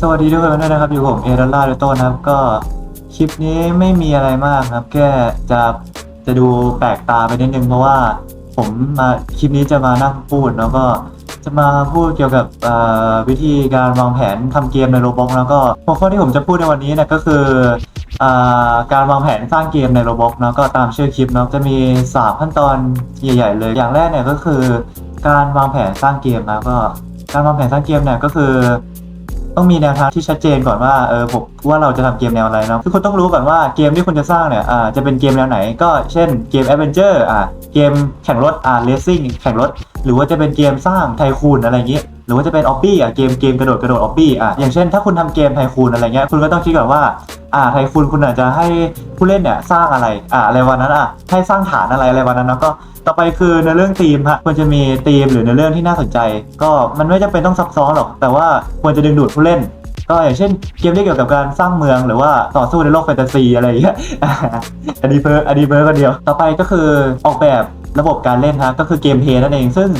สวัสดีทุกคนด้วยนะครับอยู่ผมเอรัลล่าเดโต้นะครับก็คลิปนี้ไม่มีอะไรมากครับแค่จะจะดูแปลกตาไปนิดนึงเพราะว่าผมมาคลิปนี้จะมานั่งพูดแล้วก็จะมาพูดเกี่ยวกับวิธีการวางแผนทำเกมในโรบ็อทแล้วก็หัวข้อที่ผมจะพูดในวันนี้เนะก็คือาการวางแผนสร้างเกมในโรบ็อทนะก็ตามชื่อคลิปเนาะจะมีสามขั้นตอนใหญ่ ๆ เลยอย่างแรกเนี่ยก็คือ การวางแผนสร้างเกมนะก็การวางแผนสร้างเกมเนี่ยก็คือ ต้องมีแนวทางที่ชัดเจนก่อนว่าเออผมว่าเราจะทำเกมแนวอะไรเนาะทุกคนต้องรู้ก่อนว่าเกมที่คุณจะสร้างเนี่ยอ่าจะเป็นเกมแนวไหน ก็เช่นเกมแอดเวนเจอร์อ่าเกมแข่งรถอ่าเลสซิ่งแข่งรถ หรือว่าจะเป็นเกมสร้างไทคูนอะไรอย่างงี้หรือว่าจะเป็นออบบี้อะเกมเกมกระโดดกระโดดออบบี้อะอย่างเช่นถ้าคุณทำเกมไทคูนอะไรเงี้ยคุณก็ต้องคิดก่อนว่าอ่าไทคูนคุณอาจจะให้ผู้เล่นเนี่ยสร้างอะไรอ่าอะไรวันนั้นอะให้สร้างฐานอะไรอะไรวันนั้นเนาะก็ต่อไปคือในเรื่องธีมฮะควรจะมีธีมหรือในเรื่องที่น่าสนใจ ก็มันไม่จำเป็นต้องซับซ้อนหรอก แต่ว่าควรจะดึงดูดผู้เล่น ก็อย่างเช่นเกมที่เกี่ยวกับการสร้างเมืองหรือว่าต่อสู้ในโลกแฟนตาซีอะไรอย่างเงี้ยอันนี้เพิร์อันนี้เพิร์คนเดียว ต่อไปก็คือออกแบบ ระบบการเล่นฮะก็คือเกมเพย์นั่นเอง ซึ่ง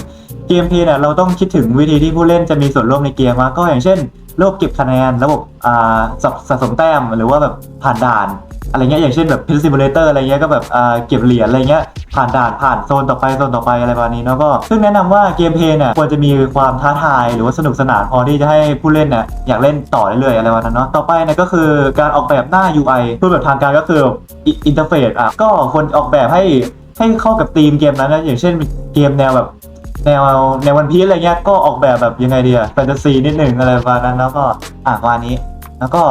เกมเพย์เนี่ยเราต้องคิดถึงวิธีที่ผู้เล่นจะมีส่วนร่วมในเกมมาก็อย่างเช่นระบบเก็บคะแนน ระบบอ่าสะสะสมแต้มหรือว่าแบบผ่านด่านอะไรเงี้ยอย่างเช่นแบบพิซซิมูเลเตอร์อะไรเงี้ยก็แบบอ่าเก็บเหรียญอะไรเงี้ยผ่านด่านผ่านโซนต่อไปโซนต่อไปอะไรประมาณนี้เนาะก็ซึ่งแนะนำว่าเกมเพย์เนี่ยควรจะมีความท้าทาย หรือว่าสนุกสนานพอที่จะให้ผู้เล่นเนี่ยอยากเล่นต่อเรื่อยๆอะไรประมาณนั้นเนาะต่อไปเนี่ยก็คือการออกแบบหน้า UI พูดแบบทางการก็คืออินเทอร์เฟซอะก็ควรออกแบบให้ ให้เข้ากับธีมเกมนั้นนะอย่างเช่นเกมแนวแบบแนวแนววันพีซอะไรเงี้ยก็ออกแบบแบบยังไงดีอะแฟนตาซีนิดหนึ่งอะไรประมาณนั้นแล้วก็อะประมานี้ แล้วก็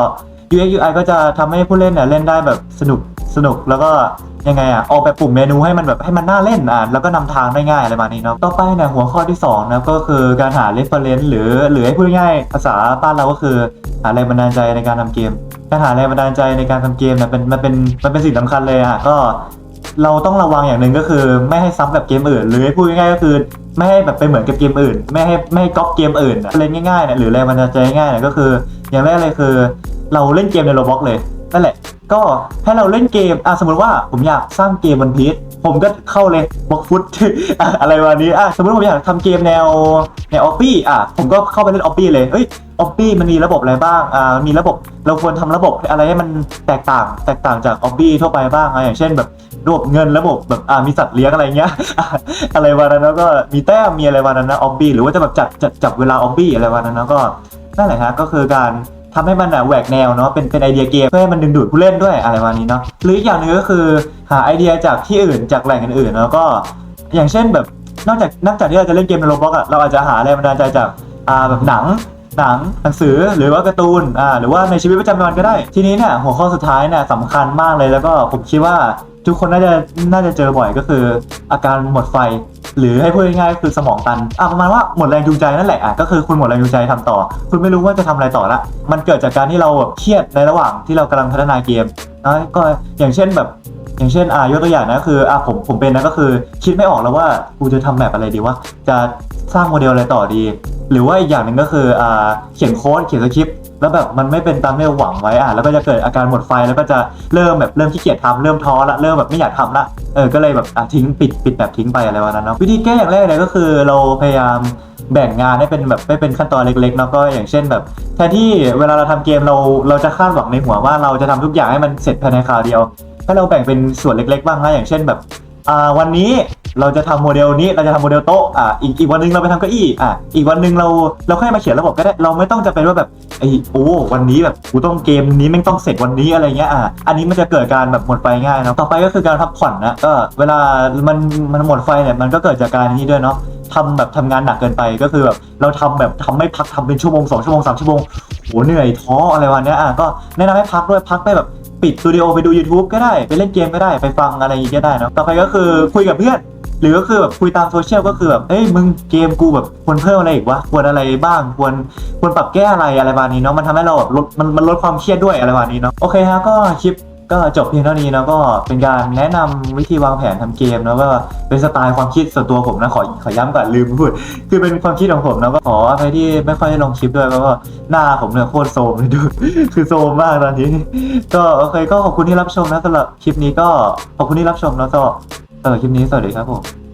UX UI ก็จะทำให้ผู้เล่นเนี่ยเล่นได้แบบสนุกสนุกแล้วก็ยังไงอะออกแบบปุ่มเมนูให้มันแบบให้มันน่าเล่นอะแล้วก็นำทางได้ง่ายอะไรประมาณนี้เนาะต่อไปเนี่ยหัวข้อที่2นะก็คือการหา reference หรือหรือให้พูดง่ายภาษาบ้านเราก็คือหาแรงบันดาลใจในการทำเกมการหาแรงบันดาลใจในการทำเกมเนี่ยเป็นมันเป็นมันเป็นสิ่งสำคัญเลยอะก็ เราต้องระวังอย่างหนึ่งก็คือไม่ให้ซ้ำกับเกมอื่น หรือพูดง่ายๆก็คือไม่ให้แบบไปเหมือนกับเกมอื่น ไม่ให้ไม่ให้ก๊อปเกมอื่นอะเล่นง่ายๆเนี่ยหรือแรงบันดาลใจง่ายๆเนี่ยก็คือ อย่างแรกเลยคือ เราเล่นเกมในโรบ็อกเลยนั่นแหละ ก็ให้เราเล่นเกมอะสมมติว่าผมอยากสร้างเกมวันพีชผมก็เข้าเลยบล็อกฟุตอะไรวันนี้อะสมมติผมอยากทำเกมแนวแนวออฟบี้อะผมก็เข้าไปเล่นออฟบี้เลยเอ้ยออฟบี้มันมีระบบอะไรบ้างอ่ามีระบบเราควรทำระบบอะไรให้มันแตกต่าง แตกต่างจากออฟบี้ทั่วไปบ้างอะอย่างเช่นแบบ ระบบเงินระบบแบบอ่ามีสัตว์เลี้ยงอะไรเงี้ย อะไรวันนั้นแล้วก็มีแต้มมีอะไรวันนั้นนะออบบี้หรือว่าจะแบบจัดจัดจับเวลาออบบี้อะไรวันนั้นแล้วก็นั่นแหละฮะก็คือการทำให้มันแหวกแนวเนาะเป็นเป็นไอเดียเกมเพื่อให้มันดึงดูดผู้เล่นด้วยอะไรวันนี้เนาะหรืออีกอย่างหนึงก็คือหาไอเดียจากที่อื่นจากแหล่งอื่นๆแล้วก็ อย่างเช่นแบบนอกจากนอกจากที่เราจะเล่นเกมในโรบ็อทอะเราอาจจะหาแรงบันดาลใจจากอ่าแบบหนัง หนังหนังสือหรือว่าการ์ตูนอ่าหรือว่าในชีวิตประจำวันก็ได้ ทีนี้เนี่ยหัวข้อสุดท้ายเนี่ยสำคัญมากเลยแล้วก็ผมคิดว่าทุกคนน่าจะน่าจะเจอบ่อยก็คือ อาการหมดไฟ หรือให้พูดง่ายๆก็คือสมองตันอะประมาณว่าหมดแรงจูงใจนั่นแหละอะก็คือคุณหมดแรงจูงใจทำต่อ คุณไม่รู้ว่าจะทำอะไรต่อละมันเกิดจากการที่เราแบบเครียดในระหว่างที่เรากำลังพัฒนาเกมนะก็อย่างเช่นแบบ อย่างเช่นอ่ายกตัวอย่างนะคืออะผมผมเป็นนะก็คือ คิดไม่ออกแล้วว่ากูจะทำแบบอะไรดีว่าจะสร้างโมเดลอะไรต่อดี หรือว่าอีกอย่างหนึ่งก็คืออ่าเขียนโค้ดเขียนสคริปต์แล้วแบบมันไม่เป็นตามที่หวังไว้อะแล้วก็จะเกิดอาการหมดไฟแล้วก็จะเริ่มแบบเริ่มขี้เกียจทำเริ่มท้อละเริ่มแบบไม่อยากทำละเออก็เลยแบบอะทิ้งปิดปิดแบบทิ้งไปอะไรวะนั้นเนาะวิธีแก้อย่างแรกเลยก็คือเราพยายามแบ่งงานให้เป็นแบบไม่เป็นขั้นตอนเล็กๆเนาะก็อย่างเช่นแบบแทนที่เวลาเราทำเกมเราเราจะคาดหวังในหัวว่าเราจะทำทุกอย่างให้มันเสร็จภายในคราวเดียว ให้เราแบ่งเป็นส่วนเล็ก ๆ บ้างนะอย่างเช่นแบบอ่าวันนี้เราจะทำโมเดลนี้เราจะทำโมเดลโต๊ะอ่าอีกอีกวันหนึงเราไปทำเก้าอี้อ่าอีกวันหนึงเราเราค่อยมาเขียนระบบก็ได้เราไม่ต้องจะเป็นว่าแบบไอ้โอ้วันนี้แบบกูต้องเกมนี้แม่งต้องเสร็จวันนี้อะไรเงี้ยอ่าอันนี้มันจะเกิดการแบบหมดไฟง่ายเนาะต่อไปก็คือการพักผ่อนนะก็เวลามันมันหมดไฟเนี่ยมันก็เกิดจากการนี้ด้วยเนาะทำแบบทำงานหนักเกินไปก็คือแบบเราทำแบบทำไม่พักทำเป็นชั่วโมงสองชั่วโมงสามชั่วโมง โหเหนื่อยท้ออะไรวันเนี้ยอะก็แนะนำให้พักด้วยพักไปแบบ ปิดสตูดิโอไปดู YouTube ก็ได้ ไปเล่นเกมก็ได้ไปฟังอะไรอย่างงี้ก็ได้เนอะต่อไปก็คือคุยกับเพื่อน หรือก็คือแบบคุยตามโซเชียลก็คือแบบเอ้ยมึงเกมกูแบบควรเพิ่มอะไรอีกวะควรอะไรบ้างควรควรปรับแก้อะไรอะไรประมาณนี้เนาะมันทำให้เราแบบลดมันมันลดความเครียดด้วยอะไรประมาณนี้เนาะโอเคฮะก็คลิป ก็จบเพียงเท่านี้นะก็เป็นการแนะนำวิธีวางแผนทำเกมแล้วก็เป็นสไตล์ความคิดส่วนตัวผมนะขอขอย้ำก่อนลืมพูด คือเป็นความคิดของผมนะก็ขออภัยที่ไม่ค่อยได้ลงคลิปด้วยเพราะว่าหน้าผมเนี่ยโคตรโซมเลยดูคือโซมมากตอนนี้ ก็โอเคก็ขอบคุณที่รับชมนะสำหรับคลิปนี้ก็ขอบคุณที่รับชมแล้วก็เออคลิปนี้สวัสดีครับผม